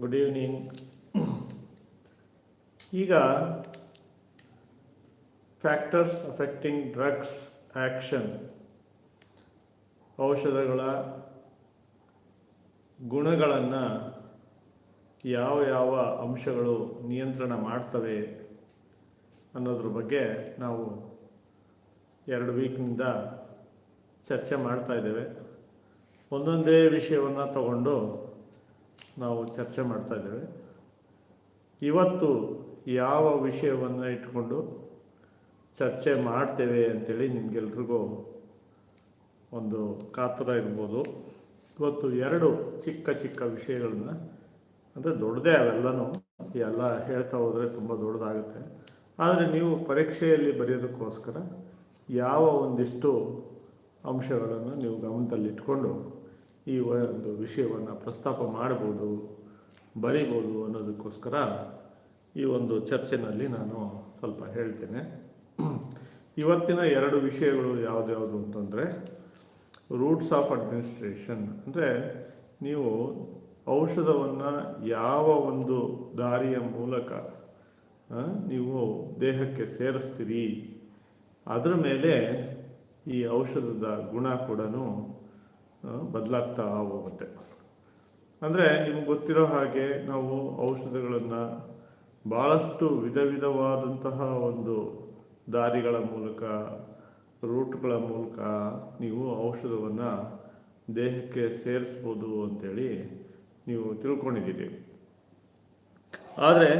Good evening ಈಗ factors affecting drugs action ಔಷಧಗಳ ಗುಣಗಳನ್ನು ಯಾವ ಯಾವ ಅಂಶಗಳು ನಿಯಂತ್ರಣ ಮಾಡ್ತವೆ ಅನ್ನೋದ್ರ ಬಗ್ಗೆ ನಾವು ಎರಡು ವೀಕ್ನಿಂದ ಚರ್ಚೆ ಮಾಡ್ತಾ ಇದ್ದೇವೆ. ಒಂದೊಂದೇ ವಿಷಯವನ್ನು ತಗೊಂಡು ನಾವು ಚರ್ಚೆ ಮಾಡ್ತಾ ಇದ್ದೇವೆ. ಇವತ್ತು ಯಾವ ವಿಷಯವನ್ನು ಇಟ್ಕೊಂಡು ಚರ್ಚೆ ಮಾಡ್ತೇವೆ ಅಂತೇಳಿ ನಿಮಗೆಲ್ರಿಗೂ ಒಂದು ಕಾತುರ ಇರ್ಬೋದು. ಇವತ್ತು ಎರಡು ಚಿಕ್ಕ ಚಿಕ್ಕ ವಿಷಯಗಳನ್ನ, ಅಂದರೆ ದೊಡ್ಡದೇ ಅವೆಲ್ಲನೂ ಎಲ್ಲ ಹೇಳ್ತಾ ಹೋದರೆ ತುಂಬ ದೊಡ್ಡದಾಗುತ್ತೆ. ಆದರೆ ನೀವು ಪರೀಕ್ಷೆಯಲ್ಲಿ ಬರೆಯೋದಕ್ಕೋಸ್ಕರ ಯಾವ ಒಂದಿಷ್ಟು ಅಂಶಗಳನ್ನು ನೀವು ಗಮನದಲ್ಲಿಟ್ಕೊಂಡು ಈ ಒಂದು ವಿಷಯವನ್ನು ಪ್ರಸ್ತಾಪ ಮಾಡ್ಬೋದು, ಬರಿಬೋದು ಅನ್ನೋದಕ್ಕೋಸ್ಕರ ಈ ಒಂದು ಚರ್ಚೆನಲ್ಲಿ ನಾನು ಸ್ವಲ್ಪ ಹೇಳ್ತೇನೆ. ಇವತ್ತಿನ ಎರಡು ವಿಷಯಗಳು ಯಾವ್ದ್ಯಾವುದು ಅಂತಂದರೆ, ರೂಟ್ಸ್ ಆಫ್ ಅಡ್ಮಿನಿಸ್ಟ್ರೇಷನ್. ಅಂದರೆ ನೀವು ಔಷಧವನ್ನು ಯಾವ ಒಂದು ದಾರಿಯ ಮೂಲಕ ನೀವು ದೇಹಕ್ಕೆ ಸೇರಿಸ್ತೀರಿ, ಅದರ ಮೇಲೆ ಈ ಔಷಧದ ಗುಣ ಕೂಡ ಬದಲಾಗ್ತಾ ಹೋಗುತ್ತೆ. ಅಂದರೆ ನಿಮ್ಗೆ ಗೊತ್ತಿರೋ ಹಾಗೆ ನಾವು ಔಷಧಗಳನ್ನು ಭಾಳಷ್ಟು ವಿಧ ವಿಧವಾದಂತಹ ಒಂದು ದಾರಿಗಳ ಮೂಲಕ, ರೂಟ್ಗಳ ಮೂಲಕ ನೀವು ಔಷಧವನ್ನು ದೇಹಕ್ಕೆ ಸೇರಿಸ್ಬೋದು ಅಂತೇಳಿ ನೀವು ತಿಳ್ಕೊಂಡಿದ್ದೀರಿ. ಆದರೆ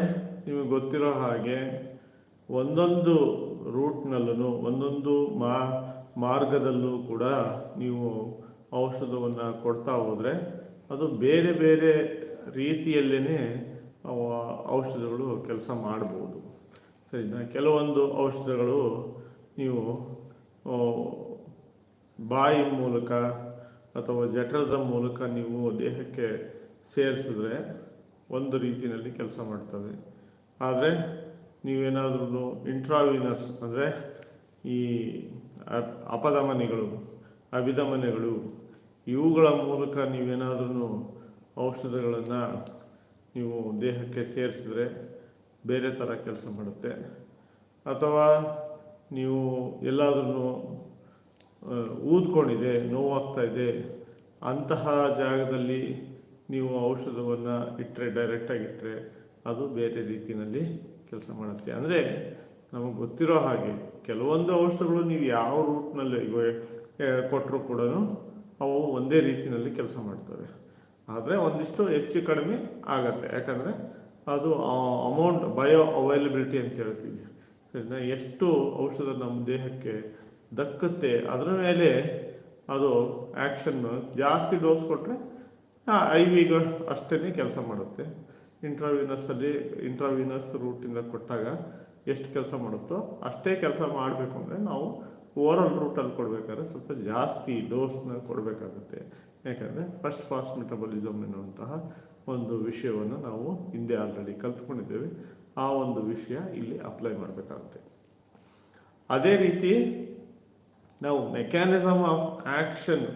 ನಿಮಗೆ ಗೊತ್ತಿರೋ ಹಾಗೆ ಒಂದೊಂದು ರೂಟ್ನಲ್ಲೂ ಒಂದೊಂದು ಮಾ, ಮಾರ್ಗದಲ್ಲೂ ಕೂಡ ನೀವು ಔಷಧವನ್ನು ಕೊಡ್ತಾ ಹೋದರೆ ಅದು ಬೇರೆ ಬೇರೆ ರೀತಿಯಲ್ಲೇ ಔಷಧಗಳು ಕೆಲಸ ಮಾಡ್ಬೋದು. ಸರಿನಾ? ಕೆಲವೊಂದು ಔಷಧಗಳು ನೀವು ಬಾಯಿ ಮೂಲಕ ಅಥವಾ ಜಠರದ ಮೂಲಕ ನೀವು ದೇಹಕ್ಕೆ ಸೇರಿಸಿದ್ರೆ ಒಂದು ರೀತಿಯಲ್ಲಿ ಕೆಲಸ ಮಾಡ್ತವೆ. ಆದರೆ ನೀವೇನಾದ್ರೂ ಇಂಟ್ರಾವಿನಸ್ ಅಂದರೆ ಈ ಅಪಧಮನಿಗಳು, ಅಭಿಧಮನಿಗಳು ಇವುಗಳ ಮೂಲಕ ನೀವೇನಾದ್ರೂ ಔಷಧಗಳನ್ನು ನೀವು ದೇಹಕ್ಕೆ ಸೇರಿಸಿದ್ರೆ ಬೇರೆ ಥರ ಕೆಲಸ ಮಾಡುತ್ತೆ. ಅಥವಾ ನೀವು ಎಲ್ಲಾದ್ರೂ ಊದ್ಕೊಂಡಿದೆ ನೋವಾಗ್ತಾ ಇದೆ ಅಂತಹ ಜಾಗದಲ್ಲಿ ನೀವು ಔಷಧವನ್ನು ಇಟ್ಟರೆ ಡೈರೆಕ್ಟಾಗಿಟ್ಟರೆ ಅದು ಬೇರೆ ರೀತಿಯಲ್ಲಿ ಕೆಲಸ ಮಾಡುತ್ತೆ. ಅಂದರೆ ನಮಗೆ ಗೊತ್ತಿರೋ ಹಾಗೆ ಕೆಲವೊಂದು ಔಷಧಗಳು ನೀವು ಯಾವ ರೂಟ್ನಲ್ಲಿ ಕೊಟ್ಟರು ಕೂಡ ಅವು ಒಂದೇ ರೀತಿಯಲ್ಲಿ ಕೆಲಸ ಮಾಡ್ತವೆ. ಆದರೆ ಒಂದಿಷ್ಟು ಹೆಚ್ಚು ಕಡಿಮೆ ಆಗತ್ತೆ. ಯಾಕಂದರೆ ಅದು ಅಮೌಂಟ್ ಬಯೋ ಅವೈಲಬಿಲಿಟಿ ಅಂತ ಹೇಳ್ತೀವಿ. ಸರಿನಾ? ಎಷ್ಟು ಔಷಧ ನಮ್ಮ ದೇಹಕ್ಕೆ ದಕ್ಕುತ್ತೆ, ಅದರ ಮೇಲೆ ಅದು ಆ್ಯಕ್ಷನ್ನು ಜಾಸ್ತಿ ಡೋಸ್ ಕೊಟ್ಟರೆ ಐ ವಿಗೆ ಅಷ್ಟೇ ಕೆಲಸ ಮಾಡುತ್ತೆ. ಇಂಟ್ರಾವಿನಸ್ಸಲ್ಲಿ ಇಂಟ್ರಾವಿನಸ್ ರೂಟಿಂದ ಕೊಟ್ಟಾಗ ಎಷ್ಟು ಕೆಲಸ ಮಾಡುತ್ತೋ ಅಷ್ಟೇ ಕೆಲಸ ಮಾಡಬೇಕು ಅಂದರೆ ನಾವು ಓರಲ್ ರೂಟಲ್ಲಿ ಕೊಡಬೇಕಾದ್ರೆ ಸ್ವಲ್ಪ ಜಾಸ್ತಿ ಡೋಸ್ನ ಕೊಡಬೇಕಾಗುತ್ತೆ. ಯಾಕಂದರೆ ಫಸ್ಟ್ ಫಾಸ್ಟ್ ಮೆಟಬಲಿಸಮ್ ಎನ್ನುವಂತಹ ಒಂದು ವಿಷಯವನ್ನು ನಾವು ಹಿಂದೆ ಆಲ್ರೆಡಿ ಕಲ್ತ್ಕೊಂಡಿದ್ದೇವೆ. ಆ ಒಂದು ವಿಷಯ ಇಲ್ಲಿ ಅಪ್ಲೈ ಮಾಡಬೇಕಾಗುತ್ತೆ. ಅದೇ ರೀತಿ ನಾವು ಮೆಕ್ಯಾನಿಸಮ್ ಆಫ್ ಆ್ಯಕ್ಷನ್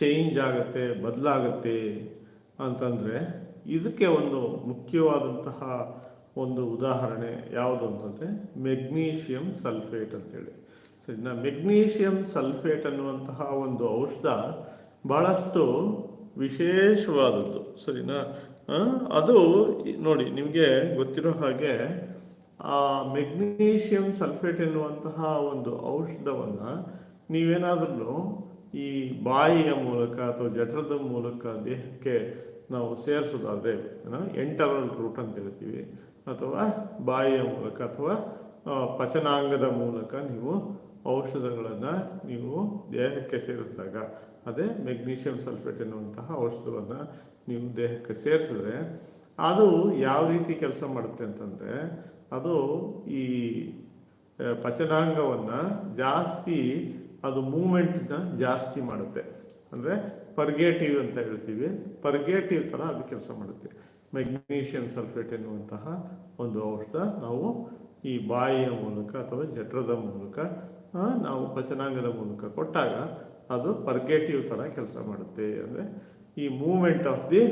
ಚೇಂಜ್ ಆಗುತ್ತೆ, ಬದಲಾಗುತ್ತೆ ಅಂತಂದರೆ ಇದಕ್ಕೆ ಒಂದು ಮುಖ್ಯವಾದಂತಹ ಒಂದು ಉದಾಹರಣೆ ಯಾವುದು ಅಂತಂದರೆ ಮೆಗ್ನೀಷಿಯಂ ಸಲ್ಫೇಟ್ ಅಂತೇಳಿ. ಸರಿನಾ ಮೆಗ್ನೀಷಿಯಂ ಸಲ್ಫೇಟ್ ಅನ್ನುವಂತಹ ಒಂದು ಔಷಧ ಭಾಳಷ್ಟು ವಿಶೇಷವಾದದ್ದು. ಸರಿನಾ? ಅದು ನೋಡಿ, ನಿಮಗೆ ಗೊತ್ತಿರೋ ಹಾಗೆ ಆ ಮೆಗ್ನೀಷಿಯಂ ಸಲ್ಫೇಟ್ ಎನ್ನುವಂತಹ ಒಂದು ಔಷಧವನ್ನು ನೀವೇನಾದ್ರೂ ಈ ಬಾಯಿಯ ಮೂಲಕ ಅಥವಾ ಜಠರದ ಮೂಲಕ ದೇಹಕ್ಕೆ ನಾವು ಸೇರಿಸೋದಾದರೆ ಎಂಟರಲ್ ರೂಟ್ ಅಂತ ಹೇಳ್ತೀವಿ, ಅಥವಾ ಬಾಯಿಯ ಮೂಲಕ ಅಥವಾ ಪಚನಾಂಗದ ಮೂಲಕ ನೀವು ಔಷಧಗಳನ್ನು ನೀವು ದೇಹಕ್ಕೆ ಸೇರಿಸಿದಾಗ, ಅದೇ ಮೆಗ್ನೀಷಿಯಂ ಸಲ್ಫೇಟ್ ಎನ್ನುವಂತಹ ಔಷಧವನ್ನು ನೀವು ದೇಹಕ್ಕೆ ಸೇರಿಸಿದ್ರೆ, ಅದು ಯಾವ ರೀತಿ ಕೆಲಸ ಮಾಡುತ್ತೆ ಅಂತಂದರೆ, ಅದು ಈ ಪಚನಾಂಗವನ್ನು ಜಾಸ್ತಿ, ಅದು ಮೂಮೆಂಟ್ನ ಜಾಸ್ತಿ ಮಾಡುತ್ತೆ. ಅಂದರೆ ಪರ್ಗೇಟಿವ್ ಅಂತ ಹೇಳ್ತೀವಿ. ಪರ್ಗೇಟಿವ್ ಥರ ಅದು ಕೆಲಸ ಮಾಡುತ್ತೆ. ಮೆಗ್ನೀಷಿಯಂ ಸಲ್ಫೇಟ್ ಎನ್ನುವಂತಹ ಒಂದು ಔಷಧ ನಾವು ಈ ಬಾಯಿಯ ಮೂಲಕ ಅಥವಾ ಜಠರದ ಮೂಲಕ ನಾವು ಪಚನಾಂಗದ ಮೂಲಕ ಕೊಟ್ಟಾಗ ಅದು ಪರ್ಗೇಟಿವ್ ಥರ ಕೆಲಸ ಮಾಡುತ್ತೆ ಅಂದರೆ ಈ movement of the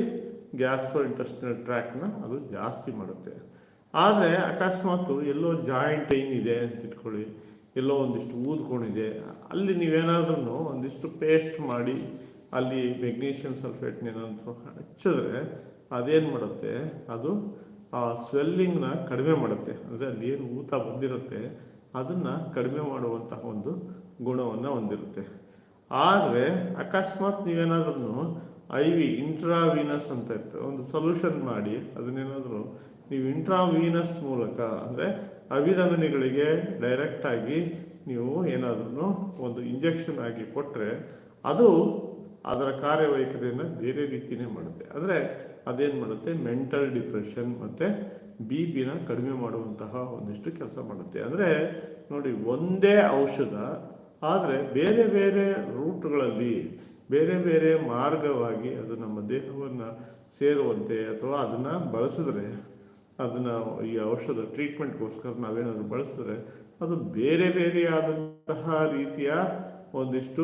gastro intestinal ಟ್ರ್ಯಾಕ್ನ ಅದು ಜಾಸ್ತಿ ಮಾಡುತ್ತೆ. ಆದರೆ ಅಕಸ್ಮಾತ್ ಎಲ್ಲೋ ಜಾಯಿಂಟ್ ಇದೆ ಅಂತ ಇಟ್ಕೊಳ್ಳಿ, ಎಲ್ಲೋ ಒಂದಿಷ್ಟು ಊದ್ಕೊಂಡಿದೆ, ಅಲ್ಲಿ ನೀವೇನಾದ್ರೂ ಒಂದಿಷ್ಟು ಪೇಸ್ಟ್ ಮಾಡಿ ಅಲ್ಲಿ ಮೆಗ್ನೀಷಿಯಂ ಸಲ್ಫೇಟ್ನೇನಾದ್ರು ಹಚ್ಚಿದ್ರೆ ಅದೇನು ಮಾಡುತ್ತೆ, ಅದು ಆ ಸ್ವೆಲ್ಲಿಂಗ್ನ ಕಡಿಮೆ ಮಾಡುತ್ತೆ. ಅಂದರೆ ಅಲ್ಲಿ ಏನು ಊತ ಬಂದಿರುತ್ತೆ ಅದನ್ನು ಕಡಿಮೆ ಮಾಡುವಂತಹ ಒಂದು ಗುಣವನ್ನು ಹೊಂದಿರುತ್ತೆ. ಆದರೆ ಅಕಸ್ಮಾತ್ ನೀವೇನಾದ್ರೂ ಐ ವಿ ಇಂಟ್ರಾವೀನಸ್ ಅಂತ ಇರ್ತದೆ, ಒಂದು ಸೊಲ್ಯೂಷನ್ ಮಾಡಿ ಅದನ್ನೇನಾದರೂ ನೀವು ಇಂಟ್ರಾವೀನಸ್ ಮೂಲಕ, ಅಂದರೆ ಅಭಿಧಮನಿಗಳಿಗೆ ಡೈರೆಕ್ಟಾಗಿ ನೀವು ಏನಾದ್ರೂ ಒಂದು ಇಂಜೆಕ್ಷನ್ ಆಗಿ ಕೊಟ್ಟರೆ ಅದು ಅದರ ಕಾರ್ಯವೈಖರಿಯನ್ನು ಬೇರೆ ರೀತಿಯೇ ಮಾಡುತ್ತೆ. ಅಂದರೆ ಅದೇನು ಮಾಡುತ್ತೆ? ಮೆಂಟಲ್ ಡಿಪ್ರೆಷನ್ ಮತ್ತು ಬಿ ಪಿನ ಕಡಿಮೆ ಮಾಡುವಂತಹ ಒಂದಿಷ್ಟು ಕೆಲಸ ಮಾಡುತ್ತೆ. ಅಂದರೆ ನೋಡಿ, ಒಂದೇ ಔಷಧ, ಆದರೆ ಬೇರೆ ಬೇರೆ ರೂಟ್ಗಳಲ್ಲಿ ಬೇರೆ ಬೇರೆ ಮಾರ್ಗವಾಗಿ ಅದು ನಮ್ಮ ದೇಹವನ್ನು ಸೇರುವಂತೆ ಅಥವಾ ಅದನ್ನು ಬಳಸಿದ್ರೆ, ಅದನ್ನು ಈ ಔಷಧ ಟ್ರೀಟ್ಮೆಂಟ್ಗೋಸ್ಕರ ನಾವೇನಾದರೂ ಬಳಸಿದ್ರೆ ಅದು ಬೇರೆ ಬೇರೆಯಾದಂತಹ ರೀತಿಯ ಒಂದಿಷ್ಟು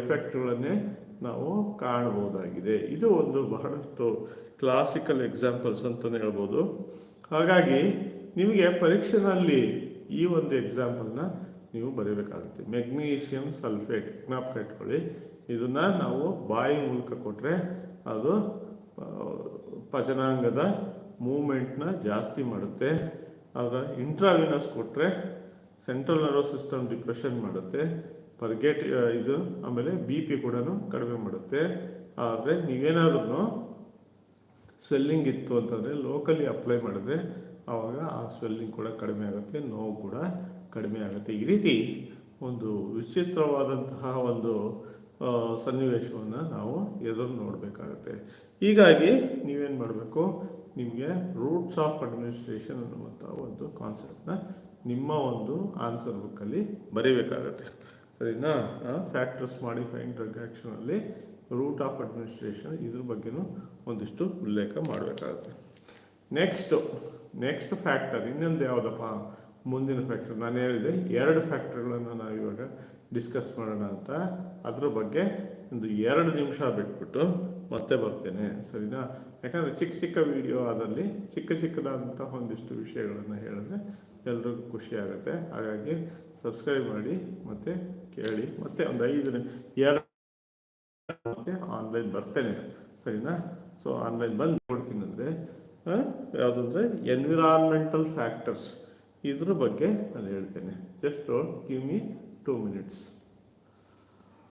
ಎಫೆಕ್ಟ್ಗಳನ್ನೇ ನಾವು ಕಾಣಬಹುದಾಗಿದೆ ಇದು ಒಂದು ಬಹಳಷ್ಟು ಕ್ಲಾಸಿಕಲ್ ಎಕ್ಸಾಂಪಲ್ಸ್ ಅಂತಲೇ ಹೇಳ್ಬೋದು. ಹಾಗಾಗಿ ನಿಮಗೆ ಪರೀಕ್ಷೆನಲ್ಲಿ ಈ ಒಂದು ಎಕ್ಸಾಂಪಲ್ನ ನೀವು ಬರೀಬೇಕಾಗುತ್ತೆ. ಮೆಗ್ನೀಷಿಯಂ ಸಲ್ಫೇಟ್ ಜ್ಞಾಪಕ ಇಟ್ಕೊಳ್ಳಿ. ಇದನ್ನು ನಾವು ಬಾಯಿ ಮೂಲಕ ಕೊಟ್ಟರೆ ಅದು ಪಚನಾಂಗದ ಮೂಮೆಂಟ್ನ ಜಾಸ್ತಿ ಮಾಡುತ್ತೆ. ಅದರ ಇಂಟ್ರಾವಿನಸ್ ಕೊಟ್ಟರೆ ಸೆಂಟ್ರಲ್ ನರ್ವಸ್ ಸಿಸ್ಟಮ್ ಡಿಪ್ರೆಷನ್ ಮಾಡುತ್ತೆ. ಪರ್ಗೇಟ್ ಇದು ಆಮೇಲೆ ಬಿ ಪಿ ಕೂಡ ಕಡಿಮೆ ಮಾಡುತ್ತೆ. ಆದರೆ ನೀವೇನಾದ್ರೂ ಸ್ವೆಲ್ಲಿಂಗ್ ಇತ್ತು ಅಂತಂದರೆ ಲೋಕಲಿ ಅಪ್ಲೈ ಮಾಡಿದ್ರೆ ಆವಾಗ ಆ ಸ್ವೆಲ್ಲಿಂಗ್ ಕೂಡ ಕಡಿಮೆ ಆಗುತ್ತೆ, ನೋವು ಕೂಡ ಕಡಿಮೆ ಆಗುತ್ತೆ. ಈ ರೀತಿ ಒಂದು ವಿಚಿತ್ರವಾದಂತಹ ಒಂದು ಸನ್ನಿವೇಶವನ್ನು ನಾವು ಎದುರು ನೋಡಬೇಕಾಗತ್ತೆ. ಹೀಗಾಗಿ ನೀವೇನು ಮಾಡಬೇಕು, ನಿಮಗೆ ರೂಟ್ಸ್ ಆಫ್ ಅಡ್ಮಿನಿಸ್ಟ್ರೇಷನ್ ಅನ್ನುವಂಥ ಒಂದು ಕಾನ್ಸೆಪ್ಟನ್ನ ನಿಮ್ಮ ಒಂದು ಆನ್ಸರ್ ಬುಕ್ಕಲ್ಲಿ ಬರೀಬೇಕಾಗತ್ತೆ. ಸರಿನಾ? ಫ್ಯಾಕ್ಟರ್ಸ್ ಮಾಡಿಫೈಯಿಂಗ್ ಡ್ರಗ್ ಆ್ಯಕ್ಷನಲ್ಲಿ ರೂಟ್ ಆಫ್ ಅಡ್ಮಿನಿಸ್ಟ್ರೇಷನ್ ಇದ್ರ ಬಗ್ಗೆನೂ ಒಂದಿಷ್ಟು ಉಲ್ಲೇಖ ಮಾಡಬೇಕಾಗುತ್ತೆ. ನೆಕ್ಸ್ಟು ನೆಕ್ಸ್ಟ್ ಫ್ಯಾಕ್ಟರ್ ಇನ್ನೊಂದು ಯಾವುದಪ್ಪ? ಮುಂದಿನ ಫ್ಯಾಕ್ಟರ್ ನಾನು ಹೇಳಿದೆ, ಎರಡು ಫ್ಯಾಕ್ಟರ್ಗಳನ್ನು ನಾವು ಇವಾಗ ಡಿಸ್ಕಸ್ ಮಾಡೋಣ ಅಂತ. ಅದ್ರ ಬಗ್ಗೆ ಒಂದು ಎರಡು ನಿಮಿಷ ಬಿಟ್ಬಿಟ್ಟು ಮತ್ತೆ ಬರ್ತೇನೆ, ಸರಿನಾ? ಯಾಕಂದರೆ ಚಿಕ್ಕ ಚಿಕ್ಕ ವಿಡಿಯೋ ಅದರಲ್ಲಿ ಚಿಕ್ಕ ಚಿಕ್ಕದಾದಂಥ ಒಂದಿಷ್ಟು ವಿಷಯಗಳನ್ನು ಹೇಳಿದ್ರೆ ಎಲ್ರಿಗೂ ಖುಷಿ ಆಗುತ್ತೆ. ಹಾಗಾಗಿ ಸಬ್ಸ್ಕ್ರೈಬ್ ಮಾಡಿ, ಮತ್ತೆ ಕೇಳಿ, ಮತ್ತೆ ಒಂದು ಐದು ಎರಡು ಆನ್ಲೈನ್ ಬರ್ತೇನೆ, ಸರಿನಾ? ಸೊ ಆನ್ಲೈನ್ ಬಂದು ನೋಡ್ತೀನಿ ಅಂದರೆ ಯಾವುದಂದ್ರೆ ಎನ್ವಿರಾನ್ಮೆಂಟಲ್ ಫ್ಯಾಕ್ಟರ್ಸ್ ಇದ್ರ ಬಗ್ಗೆ ನಾನು ಹೇಳ್ತೇನೆ. Just give me two minutes